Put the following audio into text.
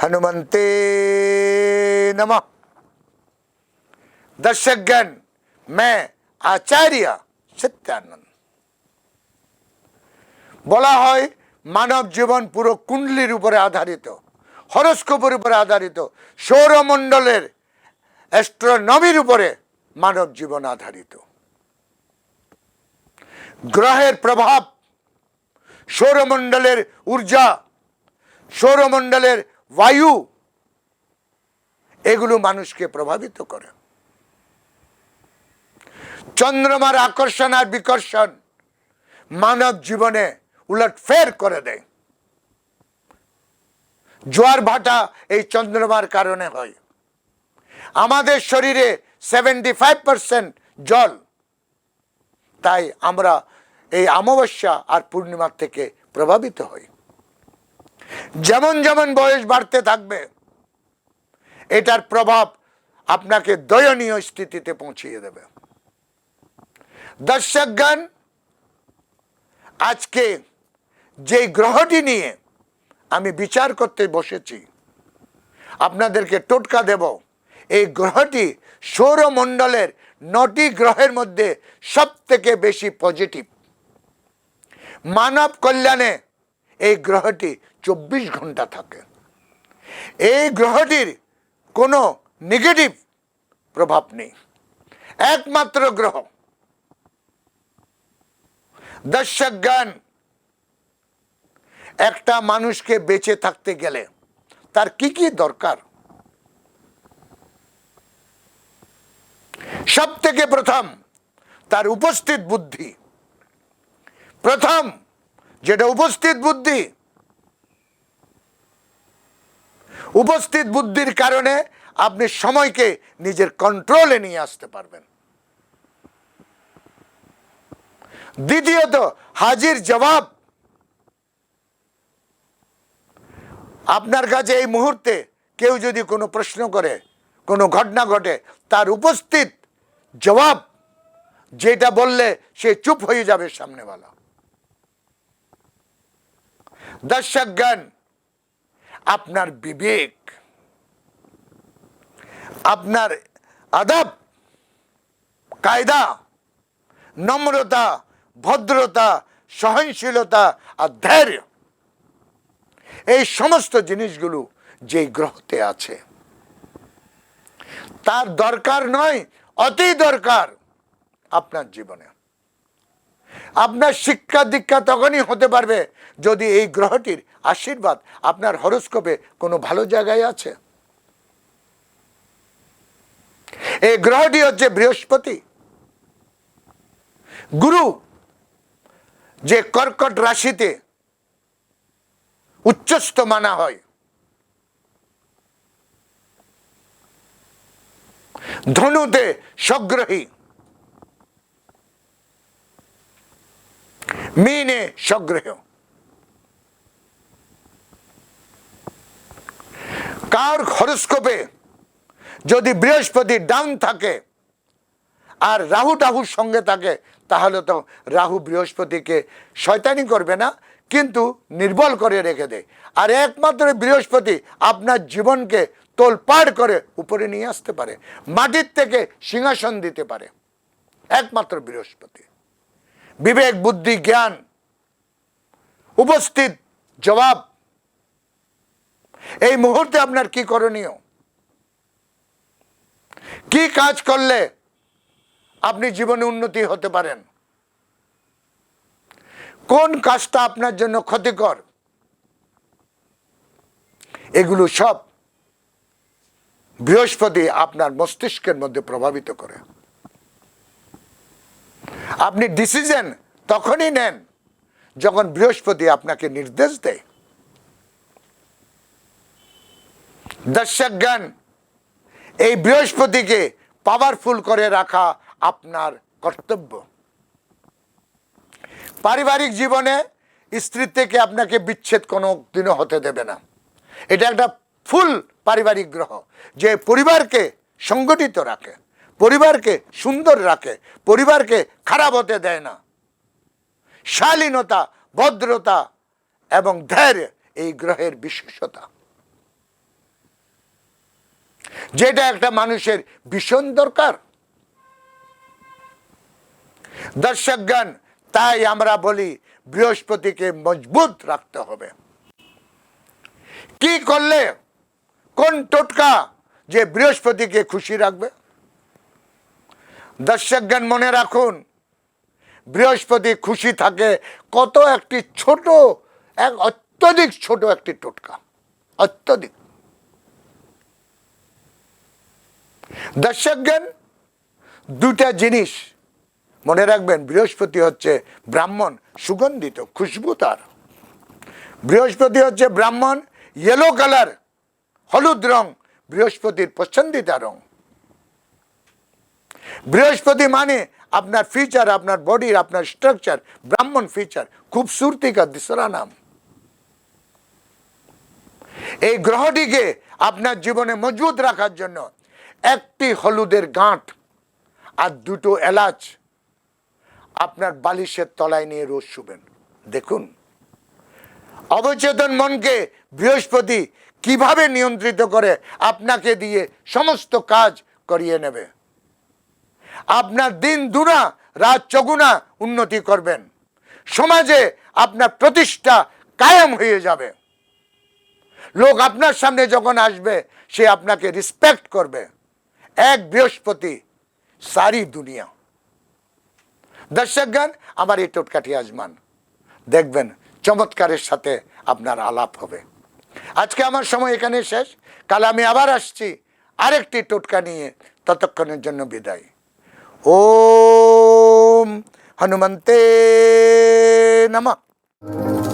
হনুমন্তে নম দর্শকগণ মে আচার্য সত্যানন্দ বলা হয় মানব জীবন পুরো কুণ্ডলির উপরে আধারিত হরস্কোপের উপরে আধারিত সৌরমণ্ডলের অ্যাস্ট্রোনমির উপরে মানব জীবন আধারিত। গ্রহের প্রভাব, সৌরমণ্ডলের ঊর্জা, সৌরমণ্ডলের বায়ু, এগুলো মানুষকে প্রভাবিত করে। চন্দ্রমার আকর্ষণ আর বিকর্ষণ মানব জীবনে উলটফের করে দেয়। জোয়ার ভাটা এই চন্দ্রমার কারণে হয়। আমাদের শরীরে সেভেন্টি ফাইভ জল। তাই আমরা এই অমাবস্যা আর পূর্ণিমার থেকে প্রভাবিত হই। যেমন যেমন বয়স বাড়তে থাকবে, এটার প্রভাব আপনাকে দয়নীয় স্থিতিতে পৌঁছিয়ে দেবে। দর্শকগণ, আজকে যে গ্রহটি নিয়ে আমি বিচার করতে বসেছি। আপনাদেরকে টোটকা দেব। এই গ্রহটি সৌরমণ্ডলের নটি গ্রহের মধ্যে সব থেকে বেশি পজিটিভ মানব কল্যাণে এই গ্রহটি চব্বিশ ঘণ্টা থাকে। এই গ্রহটির কোনো নেগেটিভ প্রভাব নেই। একমাত্র গ্রহ। দর্শকগণ একটা মানুষকে বেঁচে থাকতে গেলে তার কি কি দরকার? সব থেকে প্রথম তার উপস্থিত বুদ্ধি। প্রথম যেটা উপস্থিত বুদ্ধি, উপস্থিত বুদ্ধির কারণে আপনি সময়কে নিজের কন্ট্রোলে নিয়ে আসতে পারবেন। দ্বিতীয়ত, হাজির জবাব আপনার কাছে এই মুহূর্তে কেউ যদি কোনো প্রশ্ন করে, কোনো ঘটনা ঘটে, তার উপস্থিত জবাব যেটা বললে সে চুপ হয়ে যাবে সামনেওয়ালা। দর্শকগণ আপনার বিবেক, আপনার আদব, কায়দা, নম্রতা, ভদ্রতা, সহনশীলতা আর ধৈর্য এই সমস্ত জিনিসগুলো যে গ্রহতে আছে। তার দরকার নয়, অতি দরকার আপনার জীবনে। আপনার শিক্ষা দীক্ষা তখনই হতে পারবে যদি এই গ্রহটির আশীর্বাদ আপনার হরস্কোপে কোনো ভালো জায়গায় আছে। এই গ্রহটি হচ্ছে বৃহস্পতি। গুরু যে কর্কট রাশিতে উচ্চস্থ মানা হয়। ধনুতে সগ্রহী মিনে সগ্রহ কার হরস্কোপে যদি বৃহস্পতি ডাউন থাকে আর রাহু টাহুর সঙ্গে থাকে, তাহলে তো রাহু বৃহস্পতিকে শয়তানি করবে না কিন্তু নির্বল করে রেখে দেয়। আর একমাত্র বৃহস্পতি আপনার জীবনকে তোলপাড় করে উপরে নিয়ে আসতে পারে, মাটির থেকে সিংহাসন দিতে পারে। একমাত্র বৃহস্পতি। বিবেক, বুদ্ধি, জ্ঞান, উপস্থিত, জবাব। এই মুহূর্তে আপনার কি করণীয়? কি কাজ করলে আপনি জীবনে উন্নতি হতে পারেন? কোন কাজটা আপনার জন্য ক্ষতিকর? এগুলো সব বৃহস্পতি আপনার মস্তিষ্কের মধ্যে প্রভাবিত করে। আপনি ডিসিশন তখনই নেন যখন বৃহস্পতি আপনাকে নির্দেশ দেয়। দর্শকগণ, এই বৃহস্পতিকে পাওয়ারফুল করে রাখা আপনার কর্তব্য। পারিবারিক জীবনে স্ত্রী থেকে আপনাকে বিচ্ছেদ কোনো দিনও হতে দেবে না। এটা একটা ফুল পারিবারিক গ্রহ, যে পরিবারকে সংগঠিত রাখে, পরিবারকে সুন্দর রাখে, পরিবারকে খারাপ হতে দেয় না। শালীনতা, ভদ্রতা এবং ধৈর্য এই গ্রহের বিশেষতা। যেটা একটা মানুষের ভীষণ দরকার। দর্শকগণ তাই আমরা বলি বৃহস্পতিকে মজবুত রাখতে হবে। কি করলে? কোন টোটকা যে বৃহস্পতিকে খুশি রাখবে? দর্শকগণ মনে রাখুন, বৃহস্পতি খুশি থাকে কত একটি ছোট, এক অত্যধিক ছোট একটি টোটকা। অত্যধিক। দর্শকগণ দুটা জিনিস মনে রাখবেন, বৃহস্পতি হচ্ছে ব্রাহ্মণ, সুগন্ধিত, খুশবু তার। বৃহস্পতি হচ্ছে ব্রাহ্মণ ইয়েলো কালার হলুদ রং, বৃহস্পতির পছন্দিতা রং। বৃহস্পতি মানে আপনার ফিচার আপনার বডির আপনার স্ট্রাকচার ব্রাহ্মণ ফিচার খুবসুরতি কা দিসরা নাম এই গ্রহটিকে আপনার জীবনে মজবুত রাখার জন্য একটি হলুদের গাঁট আর দুটো এলাচ আপনার বালিশের তলায় নিয়ে রোজ শুবেন। দেখুন। অবচেতন মনকে বৃহস্পতি কীভাবে নিয়ন্ত্রিত করে আপনাকে দিয়ে সমস্ত কাজ করিয়ে নেবে। আপনার দিন দুনা, রাত চগুনা উন্নতি করবেন। সমাজে আপনার প্রতিষ্ঠা কায়েম হয়ে যাবে। লোক আপনার সামনে যখন আসবে, সে আপনাকে রিসপেক্ট করবে। এক বৃহস্পতি, সারি দুনিয়া। দর্শকগণ, আমার এই টোটকাটি আজমান। দেখবেন, চমৎকারের সাথে আপনার আলাপ হবে। আজকে আমার সময় এখানে শেষ। কাল আমি আবার আসছি আরেকটি টোটকা নিয়ে। ততক্ষণের জন্য বিদায়। ও হনুমন্তে নমঃ।